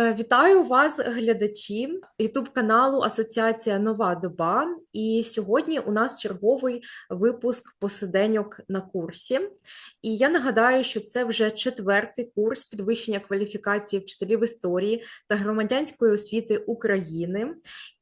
Е, Вітаю вас, глядачі Ютуб каналу Асоціація Нова Доба. І сьогодні у нас черговий випуск посиденьок на курсі. І я нагадаю, що це вже четвертий курс підвищення кваліфікації вчителів історії та громадянської освіти України.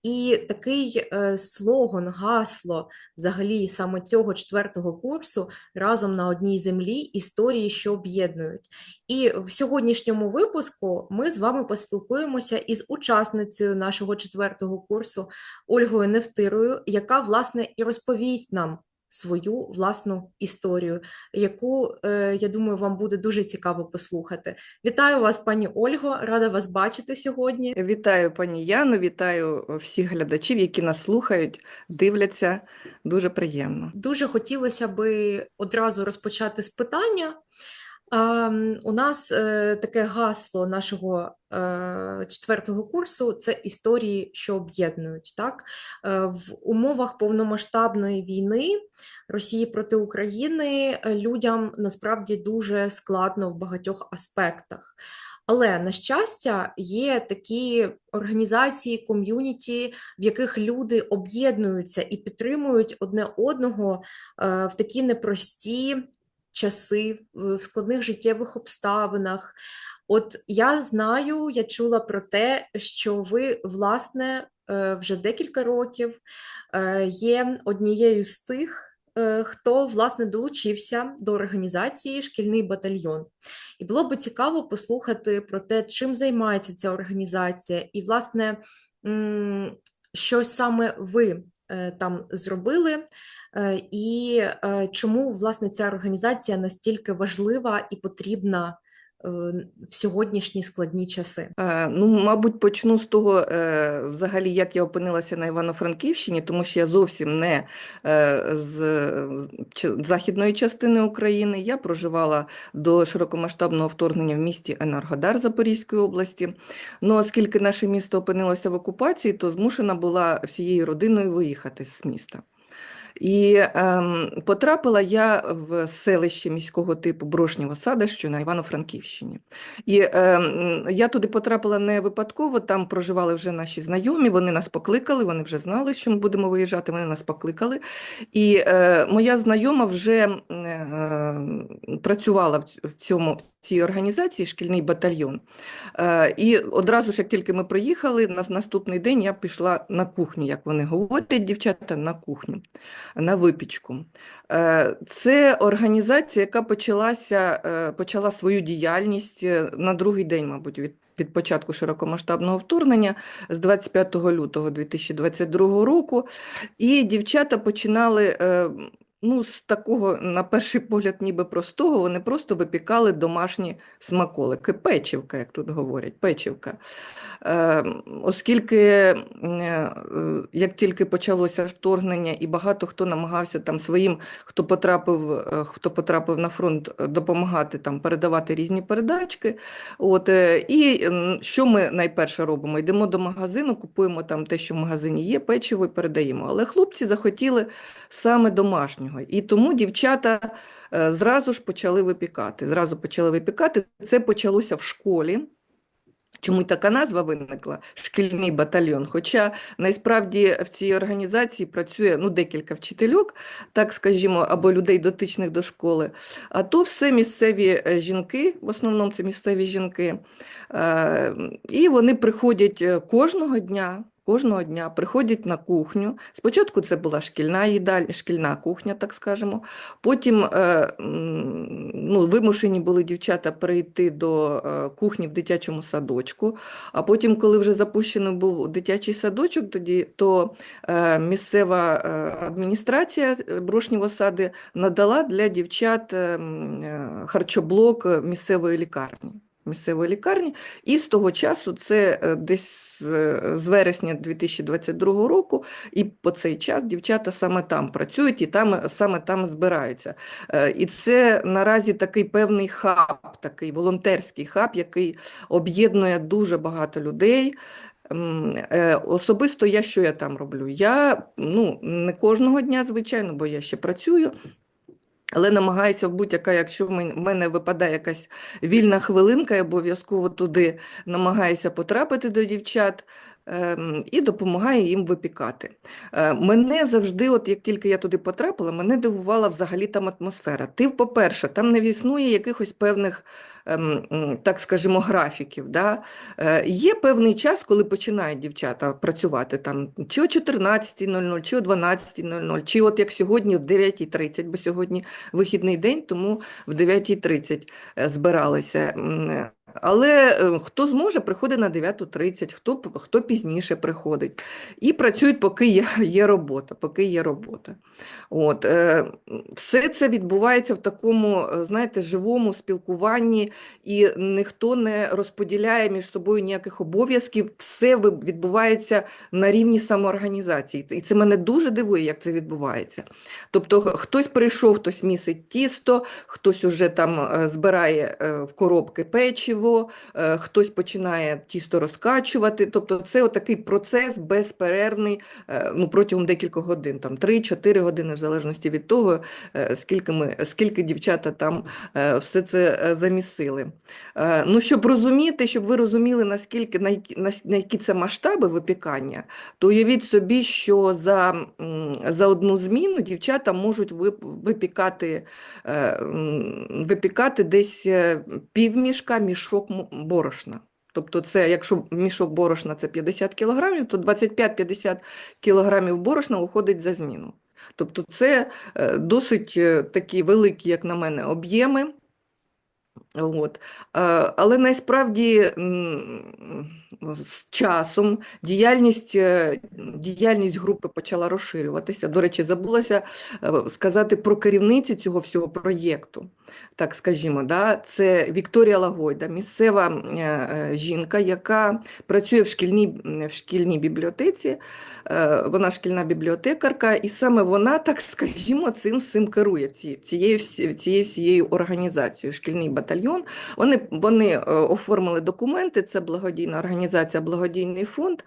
І такий е, слоган, гасло взагалі саме цього четвертого курсу разом на одній землі історії, що об'єднують. І в сьогоднішньому випуску ми з вами поспілкуємося із учасницею нашого четвертого курсу Ольгою Невтирою, яка власне і розповість нам свою власну історію, яку, е, я думаю, вам буде дуже цікаво послухати. Вітаю вас, пані Ольго, рада вас бачити сьогодні. Вітаю пані Яну, вітаю всіх глядачів, які нас слухають, дивляться. Дуже приємно. Дуже хотілося би одразу розпочати з питання. Ем, У нас е, таке гасло нашого е, четвертого курсу це історії, що об'єднують. Так? Е, В умовах повномасштабної війни Росії проти України людям насправді дуже складно в багатьох аспектах. Але, на щастя, є такі організації, ком'юніті, в яких люди об'єднуються і підтримують одне одного в такі непрості часи, в складних життєвих обставинах. От я знаю, я чула про те, що ви, власне, е, вже декілька років е, є однією з тих, е, хто власне долучився до організації Шкільний батальйон. І було би цікаво послухати про те, чим займається ця організація, і, власне, що саме ви там зробили, е, і е, чому власне ця організація настільки важлива і потрібна е, в сьогоднішні складні часи. Е, Ну, мабуть, почну з того, е, взагалі, як я опинилася на Івано-Франківщині, тому що я зовсім не е, з з західної частини України. Я проживала до широкомасштабного вторгнення в місті Енергодар Запорізької області. Ну, оскільки наше місто опинилося в окупації, то змушена була всією родиною виїхати з міста. І ем, потрапила я в селище міського типу Брошнєва Сада, що на Івано-Франківщині. І ем, я туди потрапила не випадково, там проживали вже наші знайомі, вони нас покликали, вони вже знали, що ми будемо виїжджати, вони нас покликали. І е, моя знайома вже е, працювала в, цьому, цій організації шкільний батальйон. Е, і одразу ж, як тільки ми приїхали, на наступний день я пішла на кухню, як вони говорять, дівчата, на кухню на випічку. Е, Це організація, яка почалася, е, почала свою діяльність е, на другий день, мабуть, від від початку широкомасштабного вторгнення з 25 лютого 2022 року. І дівчата починали. Ну, з такого, на перший погляд, ніби простого, вони просто випікали домашні смаколики, печівка, як тут говорять, печівка. Е, оскільки, е, як тільки почалося вторгнення, і багато хто намагався там своїм, хто потрапив, е, хто потрапив на фронт, е, допомагати там передавати різні передачки. От, е, і що ми найперше робимо? Йдемо до магазину, купуємо там те, що в магазині є, печиво і передаємо. Але хлопці захотіли саме домашнього. І тому дівчата е, зразу ж почали випікати. Зразу почали випікати. Це почалося в школі. Чому така назва виникла шкільний батальйон? Хоча насправді в цій організації працює ну, декілька вчительок, так скажімо, або людей дотичних до школи. А то все місцеві е, жінки, в основному це місцеві жінки, Е, і вони приходять кожного дня. Кожного дня приходять на кухню. Спочатку це була шкільна їдальня, шкільна кухня, так скажемо. Потім е, ну, вимушені були дівчата перейти до е, кухні в дитячому садочку. А потім, коли вже запущений був дитячий садочок, тоді то е, місцева адміністрація Брошнєво сади надала для дівчат е, е, харчоблок місцевої лікарні. Місцевої лікарні, і з того часу це е, десь з з вересня 2022 року, і по цей час дівчата саме там працюють і там саме там збираються. Е, І це наразі такий певний хаб, такий волонтерський хаб, який об'єднує дуже багато людей. Е, Особисто я що я там роблю? Я ну, не кожного дня, звичайно, бо я ще працюю. Але намагаюся будь-яка, якщо в мене випадає якась вільна хвилинка, я обов'язково туди намагаюся потрапити до дівчат і допомагаю їм випікати. Е, Мене завжди, от як тільки я туди потрапила, мене дивувала взагалі там атмосфера. Ти, по-перше, там не існує якихось певних, ем, так скажімо, графіків. Да? Е, Є певний час, коли починають дівчата працювати там чи о 14.00, чи о 12.00, чи от як сьогодні, в 9.30, бо сьогодні вихідний день, тому в 9.30 е, збиралися. Але е, хто зможе, приходить на 9.30, хто, хто пізніше приходить. І працюють, поки є, є робота, поки є робота. От, е, все це відбувається в такому, е, знаєте, живому спілкуванні, і ніхто не розподіляє між собою ніяких обов'язків, все відбувається на рівні самоорганізації. І це мене дуже дивує, як це відбувається. Тобто хтось прийшов, хтось місить тісто, хтось уже там збирає в коробки печиво, е, хтось починає тісто розкачувати. Тобто це отакий процес безперервний е, ну, протягом декількох годин, там 3-4 години, в залежності від того, е, скільки, ми, скільки дівчата там все це замісили. Ну, щоб розуміти, щоб ви розуміли, наскільки на які, на, які це масштаби випікання, то уявіть собі, що за, за одну зміну дівчата можуть вип- випікати, випікати десь півмішка мішок м- борошна. Тобто, це, якщо мішок борошна це 50 кілограмів, то 25-50 кілограмів борошна уходить за зміну. Тобто, це е, досить е, такі великі, як на мене, об'єми. От. Е, Але насправді з часом діяльність, е, діяльність групи почала розширюватися. До речі, забулася е, сказати про керівницю цього всього проєкту. Так скажімо, да? це Вікторія Лагойда, місцева жінка, яка працює в шкільній, в шкільній бібліотеці. Вона шкільна бібліотекарка, і саме вона, так скажімо, цим всім керує цією всією організацією, шкільний батальйон. Вони, вони е, оформили документи, це благодійна організація, благодійний фонд,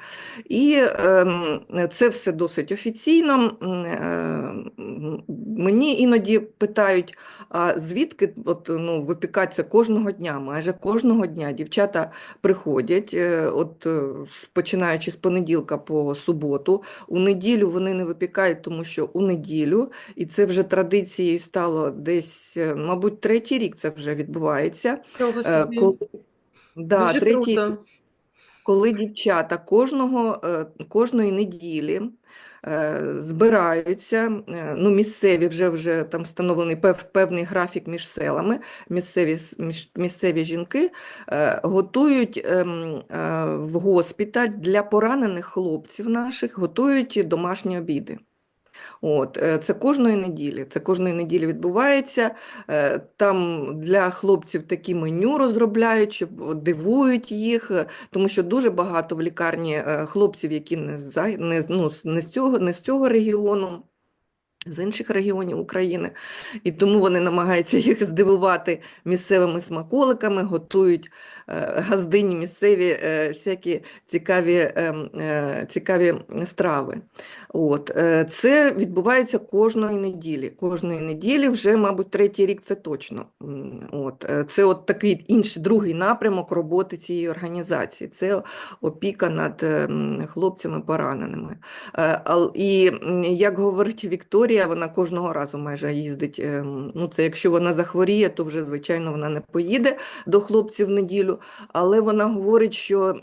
і ем, це все досить офіційно. Е, Мені іноді питають, а звідки от, ну, випікаться кожного дня, майже кожного дня дівчата приходять, е, от, починаючи з понеділка по суботу. У неділю вони не випікають, тому що у неділю, і це вже традицією стало десь, мабуть, третій рік це вже відбувається. Чого Е, собі. Коли, да, Дуже третій круто. коли дівчата кожного, е, кожної неділі е, збираються, ну, місцеві вже, вже там встановлений пев, певний графік між селами, місцеві, місцеві жінки готують ем, в госпіталь для поранених хлопців наших, готують домашні обіди. От, е, це кожної неділі. Це кожної неділі відбувається. Е, Там для хлопців такі меню розробляють, дивують їх, е, тому що дуже багато в лікарні хлопців, які не з, не, ну, не з цього, не з цього регіону. З інших регіонів України, і тому вони намагаються їх здивувати місцевими смаколиками, готують газдині місцеві всякі цікаві, ем, цікаві страви. От, е, це відбувається кожної неділі. Кожної неділі вже, мабуть, третій рік це точно. От, е, це от такий інший другий напрямок роботи цієї організації. Це опіка над ем, хлопцями пораненими. Е, І як говорить Вікторія, вона кожного разу майже їздить. ем, Ну, це якщо вона захворіє, то вже, звичайно, вона не поїде до хлопців в неділю. Але вона говорить, що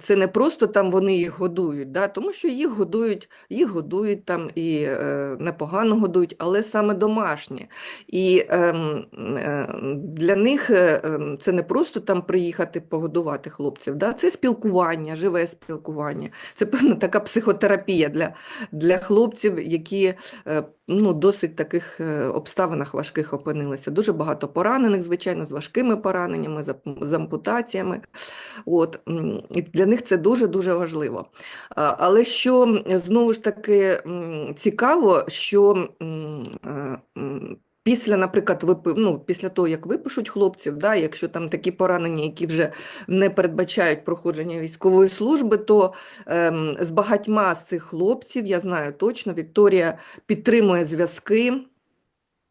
це не просто там вони їх годують, да, тому що їх годують, їх годують там і е, непогано годують, але саме домашні. І е, е, для них е, ем, це не просто там приїхати погодувати хлопців, да, це спілкування, живе спілкування. Це певна така психотерапія для, для хлопців, які е, ну, досить таких е, обставинах важких опинилися. Дуже багато поранених, звичайно, з важкими пораненнями, з ампутаціями. От, і для них це дуже-дуже важливо. Але що знову ж таки цікаво, що е, Після, наприклад, випи, ну, після того, як випишуть хлопців, да, якщо там такі поранення, які вже не передбачають проходження військової служби, то ем, з багатьма з цих хлопців, я знаю точно, Вікторія підтримує зв'язки.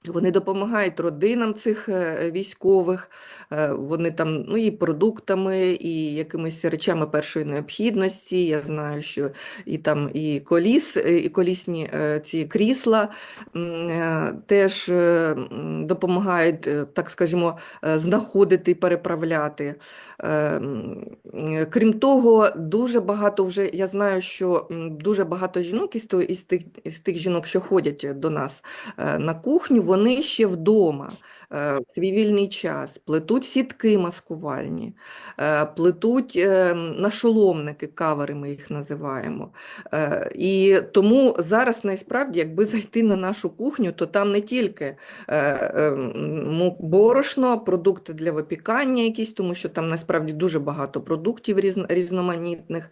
Вони допомагають родинам цих е, військових, е, вони там ну, і продуктами, і якимись речами першої необхідності. Я знаю, що і там і коліс, е, і колісні ці крісла теж допомагають, так скажімо, знаходити і переправляти. Крім того, дуже багато вже я знаю, що дуже багато жінок із, тих, із тих жінок, що ходять до нас на кухню, вони ще вдома в свій вільний час плетуть сітки маскувальні, е, плетуть е, нашоломники, кавери ми їх називаємо. Е, І тому зараз насправді, якби зайти на нашу кухню, то там не тільки е, е, м, борошно, продукти для випікання якісь, тому що там насправді дуже багато продуктів різноманітних.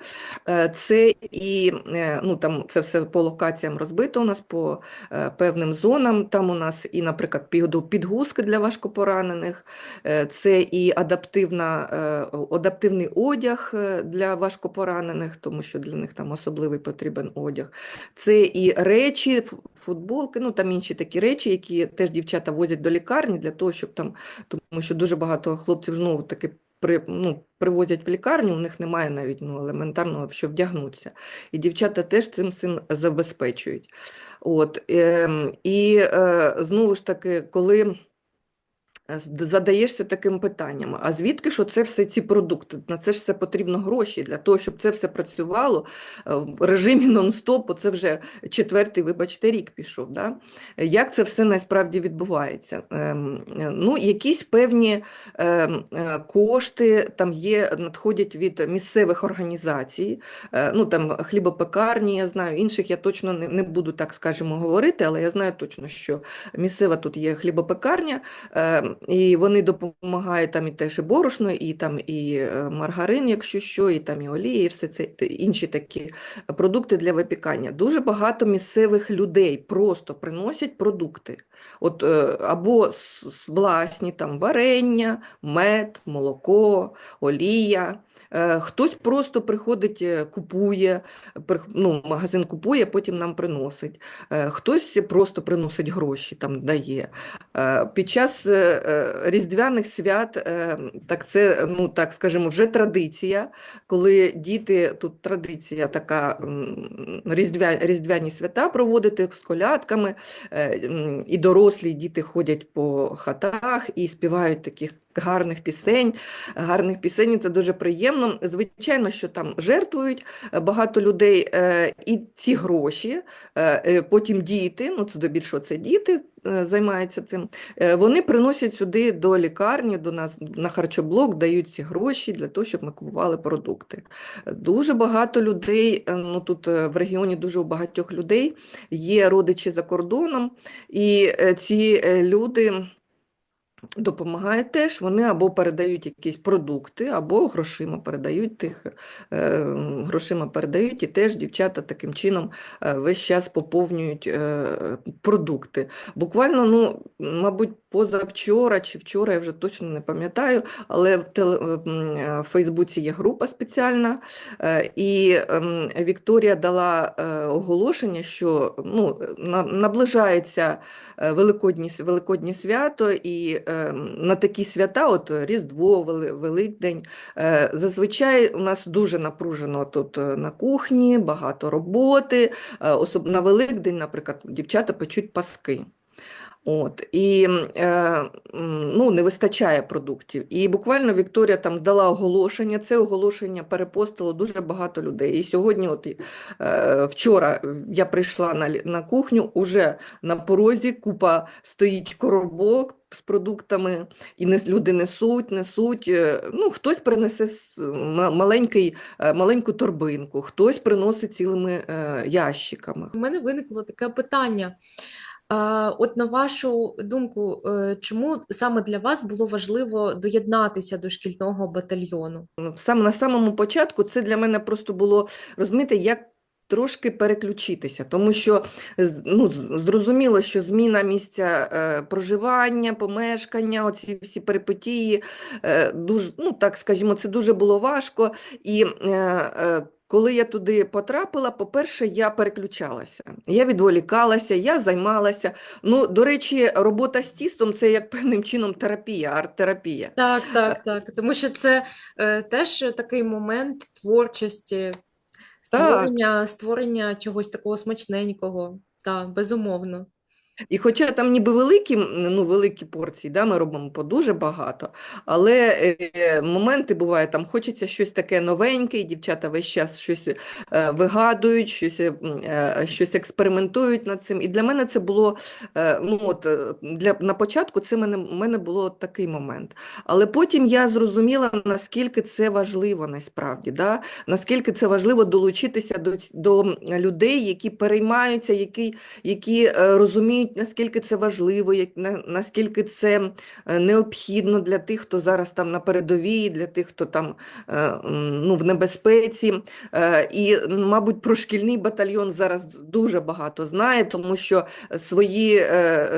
Е, Це і е, ну, там це все по локаціям розбито у нас по е, певним зонам. Там у нас і, наприклад, підгузки для важкопоранених, е, це і адаптивна, е, адаптивний одяг е, для важкопоранених, тому що для них там особливий потрібен одяг. Це і речі, футболки, ну там інші такі речі, які теж дівчата возять до лікарні для того, щоб там, тому що дуже багато хлопців знову таки. При, ну, привозять в лікарню, у них немає навіть ну, елементарного, що вдягнутися. І дівчата теж цим цим забезпечують. От, ем, і е, знову ж таки, коли задаєшся таким питанням, а звідки ж це все ці продукти? На це ж все потрібно гроші для того, щоб це все працювало е, в режимі нон-стопу, це вже четвертий, вибачте, рік пішов. Да? Як це все насправді відбувається? Ем, е, Ну, якісь певні ем, е, кошти там є, надходять від місцевих організацій, Е, ну там хлібопекарні, я знаю, інших я точно не, буду так скажемо говорити, але я знаю точно, що місцева тут є хлібопекарня, е, і вони допомагають там і теж і борошно, і там і е, маргарин, якщо що, і там і олії, і все це інші такі продукти для випікання. Дуже багато місцевих людей просто приносять продукти. От, е, або власні там варення, мед, молоко, олія. Е, Хтось просто приходить, е, купує, ну, магазин купує, потім нам приносить. Е, Хтось просто приносить гроші, там дає. Під час різдвяних свят, так це, ну так скажімо, вже традиція, коли діти, тут традиція така, різдвя, різдвяні свята проводити з колядками, і дорослі діти ходять по хатах і співають таких гарних пісень гарних пісень, і це дуже приємно. Звичайно, що там жертвують е, багато людей, е, і ці гроші, е, потім діти, ну це здебільшого це діти займаються цим, вони приносять сюди до лікарні, до нас на харчоблок, дають ці гроші для того, щоб ми купували продукти. Дуже багато людей, ну тут в регіоні дуже у багатьох людей є родичі за кордоном, і ці люди. Допомагають теж, вони або передають якісь продукти, або грошима передають тих, е, грошима передають, і теж дівчата таким чином е, весь час поповнюють е, продукти. Буквально, ну, мабуть, позавчора чи вчора, я вже точно не пам'ятаю, але в, теле, в, е, Фейсбуці є група спеціальна, е, і ем, Вікторія дала е, оголошення, що ну, на, наближається е, Великодні, свято, і е, на такі свята, от Різдво, Великдень, е, зазвичай у нас дуже напружено тут е, на кухні, багато роботи. е, особ... На Великдень, наприклад, дівчата печуть паски. От, і е, ну, не вистачає продуктів. І буквально Вікторія там дала оголошення. Це оголошення перепостило дуже багато людей. І сьогодні, от, е, вчора я прийшла на, на кухню, уже на порозі купа стоїть коробок з продуктами, і нес, люди несуть, несуть. е, Ну, хтось принесе маленький, е, маленьку торбинку, хтось приносить цілими е, ящиками. У мене виникло таке питання. От на вашу думку, чому саме для вас було важливо доєднатися до шкільного батальйону? Ну, Саме на самому початку це для мене просто було розумієте, як трошки переключитися, тому що ну, зрозуміло, що зміна місця е, проживання, помешкання, оці всі перипетії, е, дуже, ну так скажімо, це дуже було важко. І е, е, коли я туди потрапила, по-перше, я переключалася, я відволікалася, я займалася. Ну, до речі, робота з тістом це як певним чином терапія, арт-терапія. Так, так, так. Тому що це е, теж такий момент творчості, створення, створення чогось такого смачненького. Так, безумовно. І хоча там ніби великі, ну, великі порції, да, ми робимо по дуже багато, але е, моменти бувають, там хочеться щось таке новеньке, і дівчата весь час щось е, вигадують, щось, е, е, щось експериментують над цим. І для мене це було, е, ну, от, е, для, на початку це мене, мене було такий момент. Але потім я зрозуміла, наскільки це важливо насправді, да? наскільки це важливо долучитися до, до людей, які переймаються, які, які е, розуміють, наскільки це важливо, як, на, наскільки це е, необхідно для тих, хто зараз там на передовій, для тих, хто там е, ну, в небезпеці. Е, І, мабуть, про шкільний батальйон зараз дуже багато знає, тому що свої,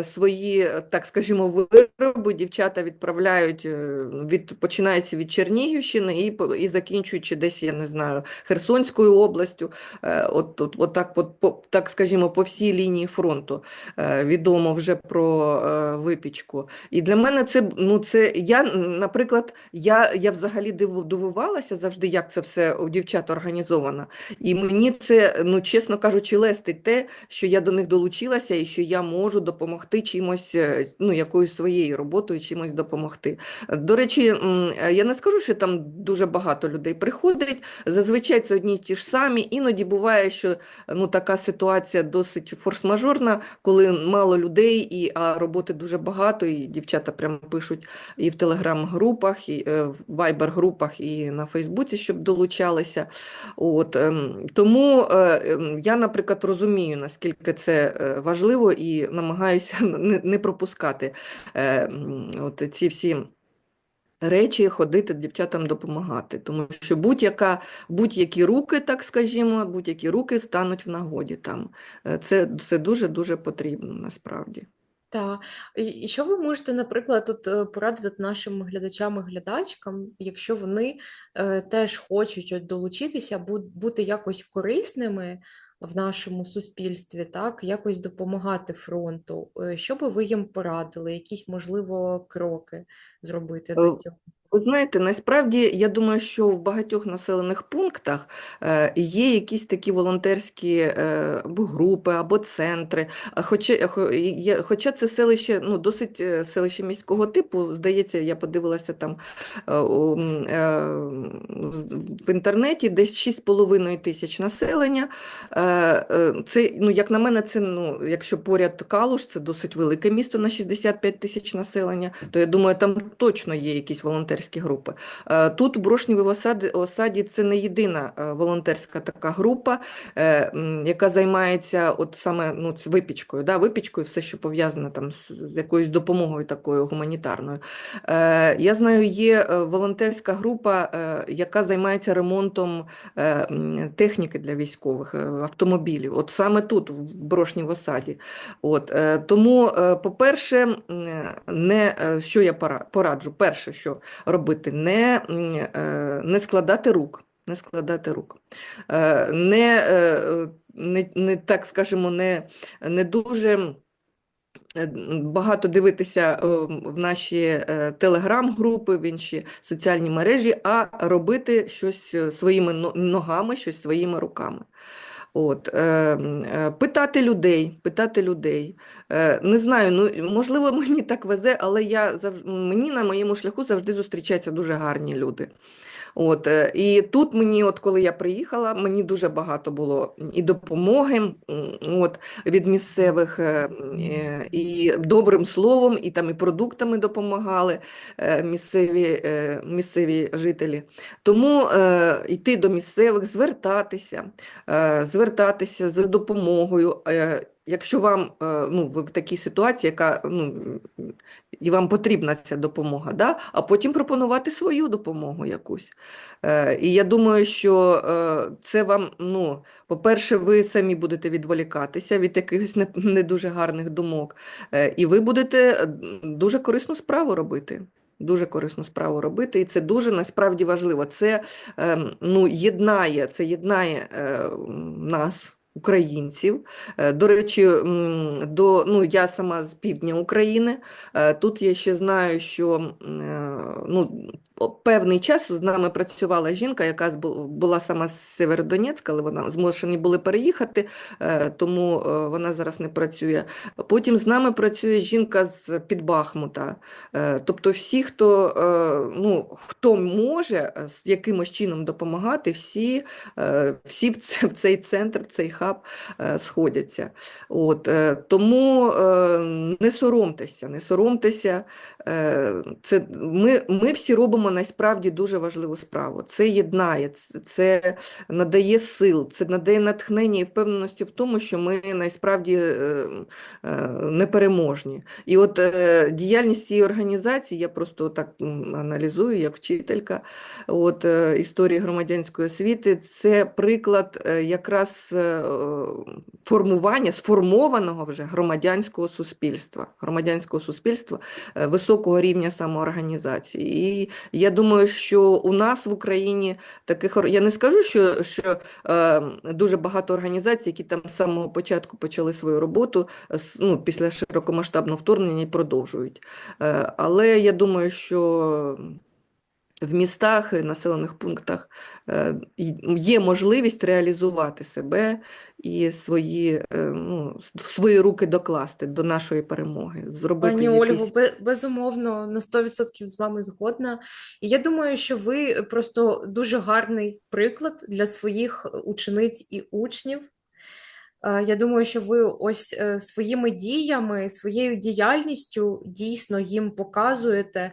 свої так скажімо, вироби дівчата відправляють, від, починаючи від Чернігівщини і, і закінчуючи десь, я не знаю, Херсонською областю, от, от, от так, по, по, так скажімо, по всій лінії фронту відомо вже про е, випічку. І для мене це, ну, це я, наприклад, я, я взагалі диву- дивувалася завжди, як це все у дівчат організовано. І мені це, ну, чесно кажучи, лестить те, що я до них долучилася і що я можу допомогти чимось, е, ну, якоюсь своєю роботою чимось допомогти. До речі, я не скажу, що там дуже багато людей приходить. Зазвичай це одні ті ж самі. Іноді буває, що ну, така ситуація досить форс-мажорна, коли мало людей, і, а роботи дуже багато, і дівчата прямо пишуть і в телеграм-групах, і е, в вайбер-групах, і на Фейсбуці, щоб долучалися. От, ем, тому е, ем, я, наприклад, розумію, наскільки це е, важливо, і намагаюся не, не пропускати от ці всі. Речі ходити дівчатам допомагати, тому що будь-яка, будь-які руки, так скажімо, будь-які руки стануть в нагоді там. Е, Це, це дуже-дуже потрібно насправді. Так. І що ви можете, наприклад, тут е, порадити нашим глядачам і глядачкам, якщо вони е, теж хочуть долучитися, бу- бути якось корисними в нашому суспільстві, так, якось допомагати фронту, е, що би ви їм порадили, якісь, можливо, кроки зробити до Е, цього? Ви знаєте, насправді я думаю, що в багатьох населених пунктах е, є якісь такі волонтерські е, або групи або центри. Хоча, хо- є- хоча це селище, ну, досить е, селище міського типу, здається, я подивилася там е, е, в інтернеті десь 6,5 тисяч населення. Е, е, Це, ну, як на мене, це, ну, якщо поряд Калуш, це досить велике місто на 65 тисяч населення, то я думаю, там точно є якісь волонтерські групи. Е, Тут, у Брошнівій осаді, осаді, це не єдина е, волонтерська така група, е, яка займається от саме ну, випічкою, да, випічкою, все, що пов'язане там з, якоюсь допомогою такою гуманітарною. Я знаю, є волонтерська група, яка займається ремонтом техніки для військових, автомобілів. От саме тут, в Брошній осаді. От, тому, по-перше, не, що я пораджу? Перше, що робити, не, е, не складати рук. Не складати рук. Е, Не, е, не, не так скажемо, не, не дуже багато дивитися в наші телеграм-групи, в інші соціальні мережі, а робити щось своїми ногами, щось своїми руками. От, е, е, питати людей, питати людей. Е, не знаю, ну можливо, мені так везе, але я мені на моєму шляху завжди зустрічаються дуже гарні люди. От, е, і тут мені, от коли я приїхала, мені дуже багато було і допомоги от, від місцевих, е, е, і добрим словом, і там і продуктами допомагали місцеві, місцеві жителі. Тому йти до місцевих, звертатися, звертатися за допомогою. Е, якщо вам е, ну, ви в такій ситуації, яка ну, і вам потрібна ця допомога, да? а потім пропонувати свою допомогу якусь. Е, І я думаю, що е, це вам, ну, по-перше, ви самі будете відволікатися від якихось не, не дуже гарних думок, е, і ви будете е, дуже корисну справу робити. Дуже корисну справу робити, і це дуже насправді важливо. Це ем, ну, єднає, це єднає е, нас, українців. Е, До речі, до, ну, я сама з півдня України. Е, Тут я ще знаю, що е, ну, певний час з нами працювала жінка, яка була сама з Северодонецька, але вона змушені були переїхати, е, тому е, вона зараз не працює. Потім з нами працює жінка з під Бахмута. Е, Тобто всі, хто, ну, хто може з якимось чином допомагати, всі, всі в цей центр, в цей хаб сходяться. От, тому не соромтеся, не соромтеся. Це, ми, ми всі робимо насправді дуже важливу справу. Це єднає, це, надає сил, це надає натхнення і впевненості в тому, що ми насправді е, е, непереможні. І от е, діяльність цієї організації я просто так аналізую як вчителька от, історії громадянської освіти. Це приклад якраз формування сформованого вже громадянського суспільства, громадянського суспільства високого рівня самоорганізації. І я думаю, що у нас в Україні таких я не скажу, що, що е, дуже багато організацій, які там з самого початку почали свою роботу, ну, після широкомасштабного вторгнення і продовжують. Е, Але я думаю, що в містах і населених пунктах е, є можливість реалізувати себе і свої, е, ну, свої руки докласти до нашої перемоги, зробити Пані якийсь бе- безумовно, на 100% з вами згодна. І я думаю, що ви просто дуже гарний приклад для своїх учениць і учнів. Е, Я думаю, що ви ось е, своїми діями, своєю діяльністю дійсно їм показуєте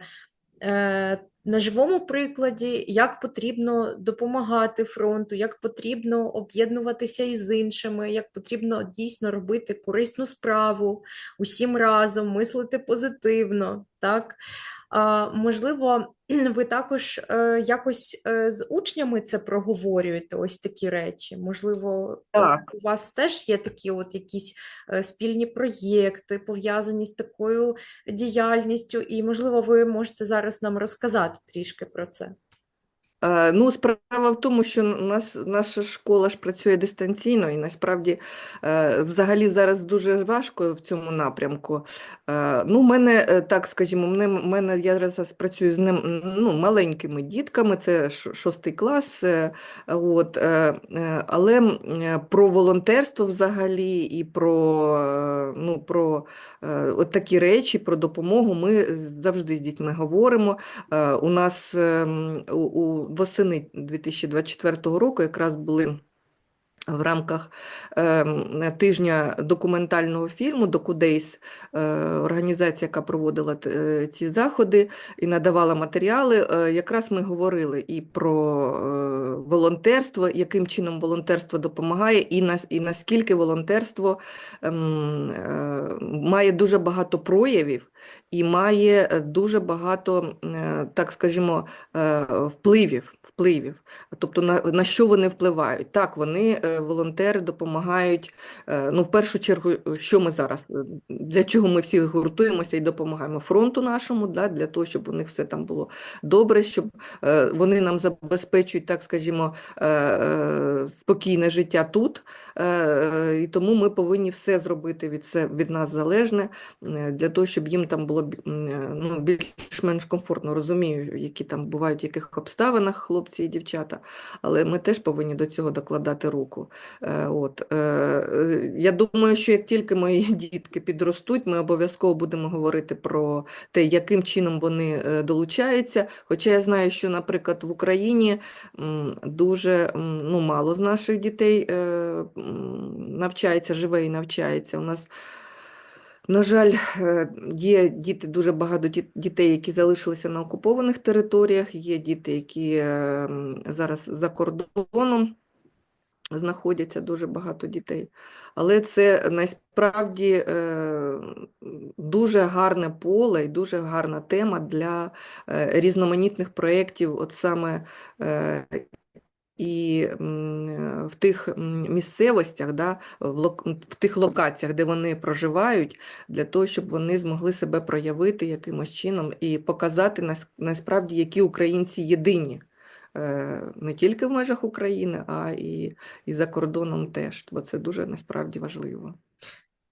е, на живому прикладі, як потрібно допомагати фронту, як потрібно об'єднуватися із іншими, як потрібно дійсно робити корисну справу усім разом, мислити позитивно, так? А, можливо, ви також е, якось е, з учнями це проговорюєте, ось такі речі. Можливо, е, Так. у вас теж є такі от якісь спільні проєкти, пов'язані з такою діяльністю, і, можливо, ви можете зараз нам розказати трішки про це. Е, Ну, справа в тому, що нас наша школа ж працює дистанційно, і насправді е, взагалі зараз дуже важко в цьому напрямку. Е, Ну, мене, так скажімо, мене, мене я зараз працюю з ним ну, маленькими дітками, це шостий клас. От, але про волонтерство взагалі і про, ну, про от такі речі, про допомогу ми завжди з дітьми говоримо. У нас ем, у восени 2024 року якраз були в рамках ем, тижня документального фільму «Докудейс», е, організація, яка проводила е, ці заходи і надавала матеріали. е, Якраз ми говорили і про е, волонтерство, яким чином волонтерство допомагає, і, нас, і наскільки волонтерство ем, е, має дуже багато проявів і має е, дуже багато, е, так скажімо, е, впливів. впливів. Тобто на, на що вони впливають? Так, вони, е, волонтери, допомагають. е, Ну, в першу чергу, що ми зараз, е, для чого ми всі гуртуємося і допомагаємо фронту нашому, да, для того, щоб у них все там було добре, щоб е, вони нам забезпечують, так скажімо, спокійне життя тут. І тому ми повинні все зробити від, це, від нас залежне, для того, щоб їм там було ну, більш-менш комфортно. Розумію, які там бувають в яких обставинах хлопці і дівчата, але ми теж повинні до цього докладати руку. Е, От. е, Я думаю, що як тільки мої дітки підростуть, ми обов'язково будемо говорити про те, яким чином вони е, долучаються. Хоча я знаю, що, наприклад, в Україні дуже ну, мало з наших дітей навчається, живе і навчається. У нас на жаль, є діти, дуже багато дітей, які залишилися на окупованих територіях, є діти, які зараз за кордоном. Знаходяться дуже багато дітей. Але це насправді е, дуже гарне поле і дуже гарна тема для е, різноманітних проєктів, от саме е, і в тих місцевостях, да, в, тих локаціях, де вони проживають, для того, щоб вони змогли себе проявити якимось чином і показати нас- насправді, які українці єдині. Е, Не тільки в межах України, а і, і за кордоном теж, бо це дуже насправді важливо.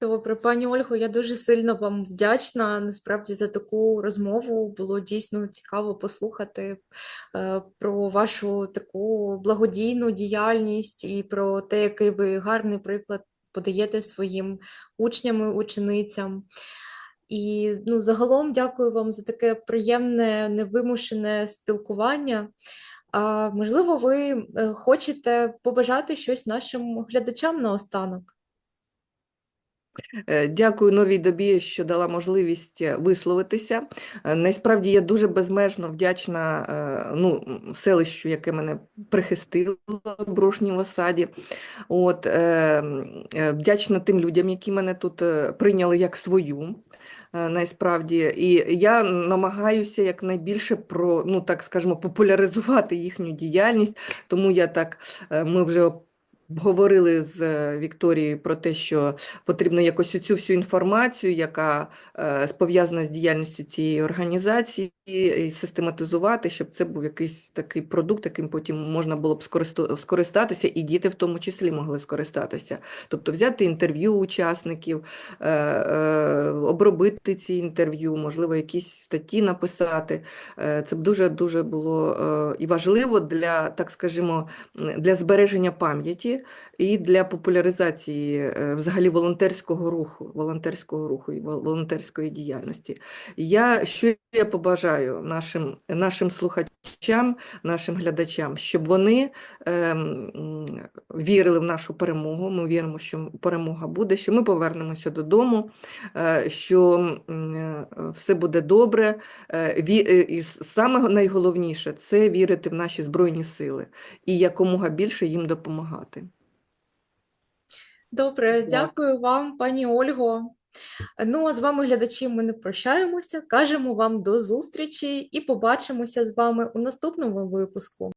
Добре, пані Ольго, я дуже сильно вам вдячна насправді за таку розмову. Було дійсно цікаво послухати е, про вашу таку благодійну діяльність і про те, який ви гарний приклад подаєте своїм учням і ученицям. І ну, загалом дякую вам за таке приємне, невимушене спілкування. Можливо, ви е, хочете побажати щось нашим глядачам наостанок? Е, Дякую новій добі, що дала можливість е, висловитися. Насправді я дуже безмежно вдячна ну, селищу, яке мене прихистило в Брошній осаді. От, е, м, е, вдячна тим людям, які мене тут прийняли як свою. Е, Насправді, і я намагаюся якнайбільше про, ну так скажемо, популяризувати їхню діяльність. Тому я так, е, ми вже обговорили з е, Вікторією про те, що потрібно якось цю всю інформацію, яка е, пов'язана з діяльністю цієї організації, систематизувати, щоб це був якийсь такий продукт, яким потім можна було б скористатися, і діти в тому числі могли скористатися. Тобто взяти інтерв'ю учасників, е, обробити ці інтерв'ю, можливо, якісь статті написати. Це б дуже-дуже було е, і важливо для, так скажімо, для збереження пам'яті і для популяризації е, взагалі волонтерського руху, волонтерського руху і волонтерської діяльності. Я що я побажаю нашим, нашим слухачам, нашим глядачам, щоб вони ем, вірили в нашу перемогу. Ми віримо, що перемога буде, що ми повернемося додому, е, що е, все буде добре. Е, е, І саме найголовніше це вірити в наші збройні сили і якомога більше їм допомагати. Добре, дякую вам, пані Ольго. Ну, а з вами, глядачі, ми не прощаємося, кажемо вам до зустрічі і побачимося з вами у наступному випуску.